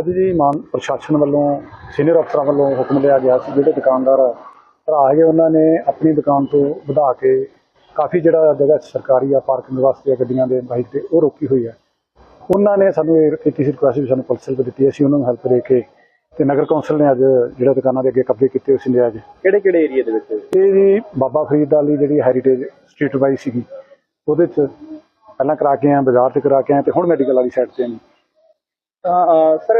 ਅੱਜ ਜੀ ਮਾਨ ਪ੍ਰਸ਼ਾਸਨ ਵੱਲੋਂ ਸੀਨੀਅਰ ਅਫਸਰਾਂ ਵੱਲੋਂ ਹੁਕਮ ਲਿਆ ਗਿਆ ਸੀ ਜਿਹੜੇ ਦੁਕਾਨਦਾਰ ਭਰਾ ਹੈਗੇ ਉਹਨਾਂ ਨੇ ਆਪਣੀ ਦੁਕਾਨ ਤੋਂ ਵਧਾ ਕੇ ਕਾਫੀ ਜਿਹੜਾ ਜਗ੍ਹਾ ਸਰਕਾਰੀ ਆ ਪਾਰਕਿੰਗ ਵਾਸਤੇ ਗੱਡੀਆਂ ਦੇ ਬਾਈਕ ਤੇ ਉਹ ਰੋਕੀ ਹੋਈ ਹੈ ਉਹਨਾਂ ਨੇ ਸਾਨੂੰ ਇਹ ਕੀਤੀ ਸੀ ਰਿਕੁਐਸਟ ਵੀ ਸਾਨੂੰ ਪੁਲਿਸ ਹੈਲਪ ਦਿੱਤੀ ਅਸੀਂ ਉਹਨਾਂ ਨੂੰ ਹੈਲਪ ਦੇ ਕੇ ਤੇ ਨਗਰ ਕੌਂਸਲ ਨੇ ਅੱਜ ਜਿਹੜਾ ਦੁਕਾਨਾਂ ਦੇ ਅੱਗੇ ਕਬਜ਼ੇ ਕੀਤੇ ਹੋਏ ਸੀ ਨਜਾਇਜ਼ ਕਿਹੜੇ ਕਿਹੜੇ ਏਰੀਆ ਦੇ ਵਿੱਚ? ਇਹ ਜੀ ਬਾਬਾ ਫਰੀਦ ਵਾਲੀ ਜਿਹੜੀ ਹੈਰੀਟੇਜ ਸਟਰੀਟ ਵਾਈ ਸੀਗੀ ਉਹਦੇ ਚ ਪਹਿਲਾਂ ਕਰਾ ਕੇ ਆਏ ਬਾਜ਼ਾਰ ਚ ਕਰਾ ਕੇ ਆਏ ਤੇ ਹੁਣ ਮੈਡੀਕਲ ਵਾਲੀ ਸਾਈਡ ਤੇ ਨੇ ਤਾਂ ਸਰ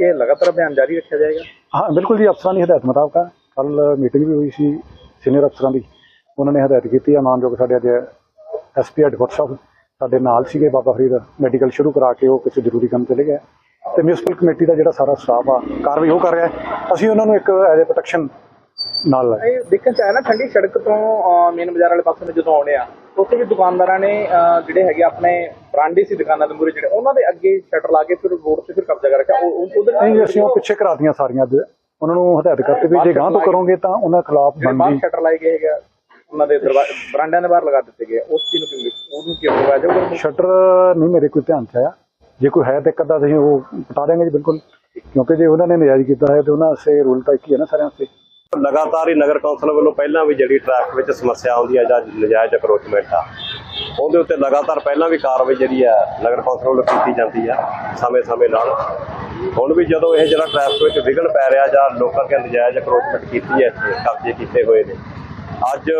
ਇਹ ਲਗਾਤਾਰ ਅਭਿਆਨ ਜਾਰੀ ਰੱਖਿਆ ਜਾਏਗਾ? ਹਾਂ ਬਿਲਕੁਲ ਜੀ ਅਫਸਰਾਂ ਦੀ ਹਦਾਇਤ ਮੁਤਾਬਕ ਕੱਲ ਮੀਟਿੰਗ ਵੀ ਹੋਈ ਸੀ ਸੀਨੀਅਰ ਅਫਸਰਾਂ ਦੀ। ਉਹਨਾਂ ਨੇ ਹਦਾਇਤ ਕੀਤੀ ਹੈ ਮਾਨਯੋਗ ਸਾਡੇ ਅੱਜ ਐਸਪੀ ਹੈਡਕੁਆਟਰ ਸਾਹਿਬ ਸਾਡੇ ਨਾਲ ਸੀਗੇ ਬਾਬਾ ਫਰੀਦ ਮੈਡੀਕਲ ਸ਼ੁਰੂ ਕਰਾ ਕੇ ਉਹ ਕਿਸੇ ਜ਼ਰੂਰੀ ਕੰਮ ਚਲੇ ਗਏ। ਤੇ ਮਿਊਨਿਸਪਲ ਕਮੇਟੀ ਦਾ ਜਿਹੜਾ ਸਾਰਾ ਸਟਾਫ ਆ ਕਾਰਵਾਈ ਉਹ ਕਰ ਰਿਹਾ ਅਸੀਂ ਉਹਨਾਂ ਨੂੰ ਇੱਕ ਐਜ਼ ਅ ਪ੍ਰੋਟੈਕਸ਼ਨ ਨਾਲ ਇਹ ਦੇਖਣ ਚ ਆਇਆ ਨਾ ਠੰਡੀ ਸੜਕ ਤੋਂ ਮੇਨ ਬਾਜ਼ਾਰ ਵਾਲੇ ਪਾਸੇ ਜਦੋਂ ਆਉਣੇ ਆ ਉੱਥੇ ਵੀ ਦੁਕਾਨਦਾਰਾਂ ਨੇ ਜਿਹੜੇ ਹੈਗੇ ਆਪਣੇ ਬਰਾਂਡੇ ਸੀ ਦੁਕਾਨਾਂ ਦੇ ਮੂਹਰੇ ਜਿਹੜੇ ਉਹਨਾਂ ਦੇ ਅੱਗੇ ਸ਼ਟਰ ਲਾ ਕੇ ਫਿਰ ਰੋਡ ਤੇ ਫਿਰ ਕਬਜ਼ਾ ਕਰ ਰੱਖਿਆ ਉਹ ਉਹਦੇ ਨਹੀਂ ਅਸੀਂ ਉਹ ਪਿੱਛੇ ਕਰਾਤੀਆਂ ਸਾਰੀਆਂ ਅੱਜ। ਉਹਨਾਂ ਨੂੰ ਹਦਾਇਤ ਕਰਤੀ ਵੀ ਜੇ ਗਾਂਹ ਤੋਂ ਕਰੋਗੇ ਤਾਂ ਉਹਨਾਂ ਖਿਲਾਫ ਬਣਦੀ। ਸ਼ਟਰ ਲਾਏ ਗਏ ਹੈਗੇ ਉਹਨਾਂ ਦੇ ਬਰਾਂਡਿਆਂ ਦੇ ਬਾਹਰ ਲਗਾ ਦਿੱਤੇ ਗਏ। ਉਸ ਚੀਜ਼ ਨੂੰ ਉਹਨੂੰ ਕੀ ਕਰਵਾਇਆ ਜਾਊਗਾ? ਸ਼ਟਰ ਨਹੀਂ ਮੇਰੇ ਕੋਈ ਧਿਆਨ ਚ ਆਇਆ। ਜੇ ਕੋਈ ਹੈ ਤੇ ਅੱਧਾ ਅਸੀਂ ਉਹ ਪਟਾ ਦੇਵਾਂਗੇ ਜੀ ਬਿਲਕੁਲ। ਕਿਉਂਕਿ ਜੇ ਉਹਨਾਂ ਨੇ ਨਜਾਇਜ਼ ਕੀਤਾ ਹੈ ਤੇ ਉਹਨਾਂ ਵਾਸਤੇ ਰੂਲ ਤਾਂ ਇੱਕ ਹੀ ਹੈ ਨਾ ਸਾਰਿਆਂ ਵਾਸਤੇ। ਲਗਾਤਾਰ ਹੀ ਨਗਰ ਕੌਂਸਲ ਵੱਲੋਂ ਪਹਿਲਾਂ ਵੀ ਜਿਹੜੀ ਟ੍ਰੈਫਿਕ ਵਿੱਚ ਸਮੱਸਿਆ ਆਉਂਦੀ ਹੈ ਜਾਂ ਨਜਾਇਜ਼ ਅਕਰੋਚਮੈਂਟ ਆ, ਉਹਦੇ ਉੱਤੇ ਲਗਾਤਾਰ ਪਹਿਲਾਂ ਵੀ ਕਾਰਵਾਈ ਜਿਹੜੀ ਆ ਨਗਰ ਕੌਂਸਲ ਵੱਲੋਂ ਕੀਤੀ ਜਾਂਦੀ ਆ ਸਮੇਂ-ਸਮੇਂ ਨਾਲ। ਹੁਣ ਵੀ ਜਦੋਂ ਇਹ ਜਿਹੜਾ ਟ੍ਰੈਫਿਕ ਵਿੱਚ ਵਿਘਨ ਪੈ ਰਿਹਾ ਜਾਂ ਲੋਕਾਂ ਕੇ ਨਜਾਇਜ਼ ਅਕਰੋਚਮੈਂਟ ਕੀਤੀ ਹੈ ਇੱਥੇ, ਕਬਜ਼ੇ ਕੀਤੇ ਹੋਏ ਨੇ, ਅੱਜ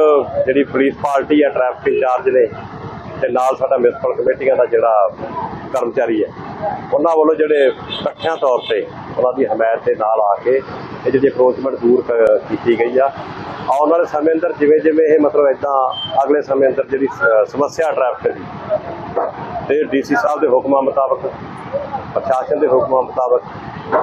ਜਿਹੜੀ ਪੁਲਿਸ ਪਾਰਟੀ ਆ ਟ੍ਰੈਫਿਕ ਇੰਚਾਰਜ ਨੇ, ਤੇ ਨਾਲ ਸਾਡਾ ਮਿਊਨਿਸਪਲ ਕਮੇਟੀਆਂ ਦਾ ਜਿਹੜਾ ਕਰਮਚਾਰੀ ਹੈ। ਉਹਨਾਂ ਵੱਲੋਂ ਜਿਹੜੇ ਇਕੱਠਿਆਂ ਤੌਰ ਤੇ ਉਹਨਾਂ ਦੀ ਹਮਾਇਤ ਦੇ ਨਾਲ ਆ ਕੇ ਇਹ ਜਿਹੜੀ ਅਕਰੋਚਮੈਂਟ ਦੂਰ ਕੀਤੀ ਗਈ ਆ। ਆਉਣ ਵਾਲੇ ਸਮੇਂ ਅੰਦਰ ਜਿਵੇਂ ਜਿਵੇਂ ਇਹ ਮਤਲਬ ਇਦਾਂ ਅਗਲੇ ਸਮੇਂ ਅੰਦਰ ਜਿਹੜੀ ਸਮੱਸਿਆ ਟ੍ਰੈਫਿਕ ਦੀ, ਤੇ ਡੀਸੀ ਸਾਹਿਬ ਦੇ ਹੁਕਮਾਂ ਮੁਤਾਬਕ, ਪ੍ਰਸ਼ਾਸਨ ਦੇ ਹੁਕਮਾਂ ਮੁਤਾਬਕ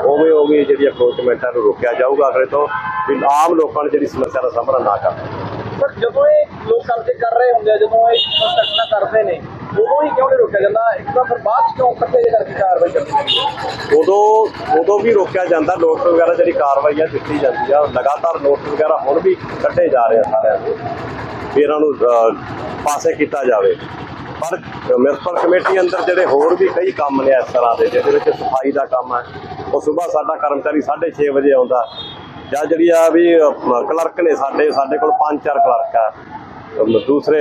ਉਵੇਂ ਉਵੇਂ ਜਿਹੜੀ ਅਕਰੋਚਮੈਂਟਾਂ ਨੂੰ ਰੋਕਿਆ ਜਾਊਗਾ ਅਗਲੇ ਤੋਂ, ਵੀ ਆਮ ਲੋਕਾਂ ਨੂੰ ਜਿਹੜੀ ਸਮੱਸਿਆ ਦਾ ਸਾਹਮਣਾ ਨਾ ਕਰਨ। ਪਰ ਜਦੋਂ ਇਹ ਲੋਕ ਕਬਜ਼ੇ ਕਰ ਰਹੇ ਹੁੰਦੇ ਆ, ਜਦੋਂ ਇਹ ਕੰਸਟਰਕਸ਼ਨਾਂ ਕਰਦੇ ਨੇ ਉਦੋਂ ਹੀ ਕਿਉਂ ਨਹੀਂ ਰੋਕਿਆ ਜਾਂਦਾ? ਇੱਕ ਫਿਰ ਬਾਅਦ ਕਿਉਂ ਇਕੱਠੇ ਕਰਕੇ ਕਾਰਵਾਈ ਕਰਨੀ ਉਦੋਂ ਉਦੋਂ ਵੀ ਰੋਕਿਆ ਜਾਂਦਾ ਨੋਟਿਸ ਵਗੈਰਾ ਜਿਹੜੀ ਕਾਰਵਾਈ ਆ ਦਿੱਤੀ ਜਾਂਦੀ ਆ, ਲਗਾਤਾਰ ਨੋਟਿਸ ਵਗੈਰਾ ਹੁਣ ਵੀ ਕੱਢੇ ਜਾ ਰਹੇ ਆ ਸਾਰਿਆਂ ਨੂੰ ਵੀ ਇਹਨਾਂ ਨੂੰ ਪਾਸੇ ਕੀਤਾ ਜਾਵੇ। ਪਰ ਮਿਊਨਿਸਪਲ ਕਮੇਟੀ ਅੰਦਰ ਜਿਹੜੇ ਹੋਰ ਵੀ ਕਈ ਕੰਮ ਨੇ ਇਸ ਤਰ੍ਹਾਂ ਦੇ, ਜਿਹਦੇ ਵਿੱਚ ਸਫ਼ਾਈ ਦਾ ਕੰਮ ਹੈ ਉਹ ਸਵੇਰ ਸਾਡਾ ਕਰਮਚਾਰੀ 6:30 ਵਜੇ ਆਉਂਦਾ। ਜਾਂ ਜਿਹੜੀ ਆ ਵੀ ਕਲਰਕ ਨੇ ਸਾਡੇ ਸਾਡੇ ਕੋਲ ਪੰਜ ਚਾਰ ਕਲਰਕ ਆ ਦੂਸਰੇ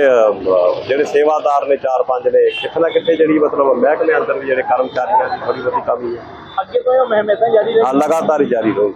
ਜਿਹੜੇ ਸੇਵਾਦਾਰ ਨੇ ਚਾਰ ਪੰਜ ਨੇ ਕਿਤੇ ਨਾ ਕਿਤੇ ਜਿਹੜੀ ਮਤਲਬ ਮਹਿਕਮੇ ਅੰਦਰ ਵੀ ਜਿਹੜੇ ਕਰਮਚਾਰੀਆਂ ਦੀ ਥੋੜੀ ਬਹੁਤੀ ਕਮੀ ਹੈ ਅੱਗੇ ਤੋਂ ਇਹ ਮੁਹਿੰਮ ਏਦਾਂ ਜਾਰੀ ਹਾਂ ਲਗਾਤਾਰ ਹੀ ਜਾਰੀ ਰਹੂਗੀ।